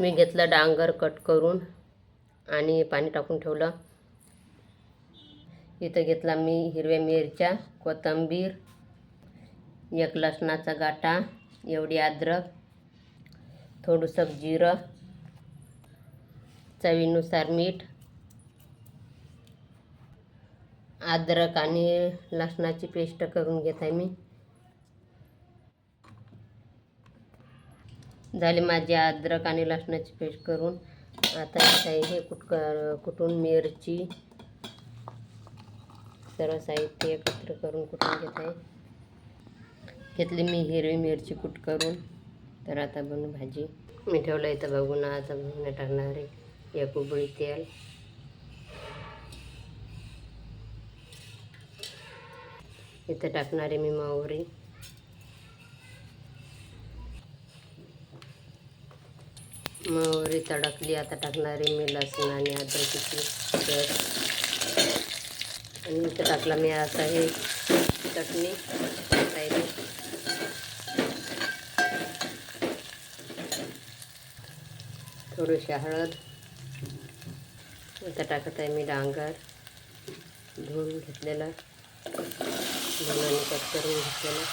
मी घेतलं डांगर कट करून आणि पाणी टाकून ठेवलं. इथं घेतला मी हिरव्या मिरच्या कोथिंबीर एक लसणाचा गाठा एवढी अद्रक थोडंसं जिरं चवीनुसार मीठ अद्रक आणि लसणाची पेस्ट करून घेत आहे मी. झाली माझी अद्रक आणि लसणाची पेस्ट करून. आता हे कुट कुटून मिरची सर्व साहित्य एकत्र करून कुटून घेत आहे. घेतली मी हिरवी मिरची कुट करून. तर आता बनू भाजी. मी ठेवलं इथं बघून आता बघून टाकणार आहे एक उबळी तेल. इथं टाकणार आहे मी मावरी मोहरी तडकली. आता टाकणार आहे मी लसूण आणि अद्रकीची पेस्ट आणि इथं टाकला मी आता हे चटणी पाहिजे थोडीशी हळद. आता टाकत आहे मी डांगर. धुवून घेतलेला. धुवून कट करून घेतलेला.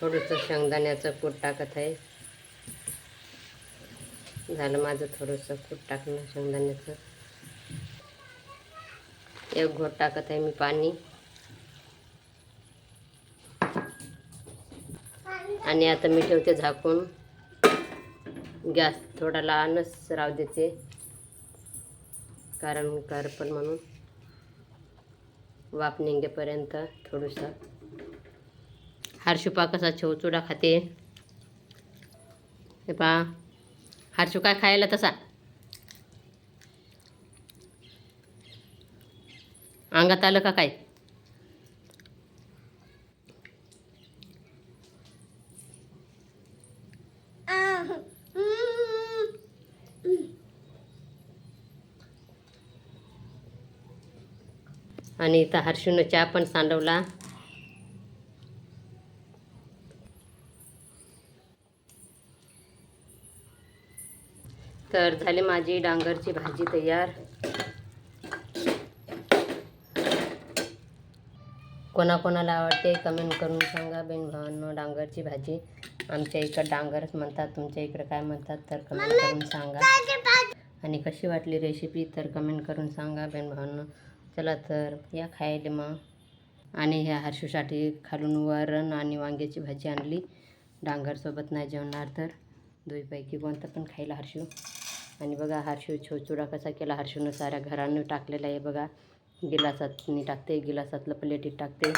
थोडंसं शेंगदाण्याचं कूट टाकत आहे. झालं माझं थोडंसं कूट टाकणं शेंगदाण्याचं. एक घोट टाकत आहे मी पाणी. आणि आता मी ठेवते झाकून. गॅस थोडा लहानच राहू देते. कारण करपण म्हणून. वाफ निघेपर्यंत थोडंसं. हर्षुपा कसा चौचुडा खाते. हे पा हर्षू काय खायला तसा? अंगात आलं का काय? आणि इथं हर्षूनं चहा पण सांडवला. तर झाली माझी डांगरची भाजी तयार. कोणाकोणाला आवडते कमेंट करून सांगा. बहीण भावांनो डांगरची भाजी आमच्या इकडं डांगरच म्हणतात तुमच्या इकडं काय म्हणतात तर कमेंट करून सांगा. आणि कशी वाटली रेसिपी तर कमेंट करून सांगा बहीण भावांनो. चला तर या खायले मग. आणि ह्या हर्षूसाठी खालून वरण आणि वांग्याची भाजी आणली. डांगरसोबत नाही जेवणार तर. दोईपैकी कोणतं पण खायला हर्षू. आणि बघा हर्षू छोचुडा कसा केला. हर्षूनं साऱ्या घरांनी टाकलेला आहे बघा. गिलासातनी टाकते गिलासातलं प्लेटीत टाकते.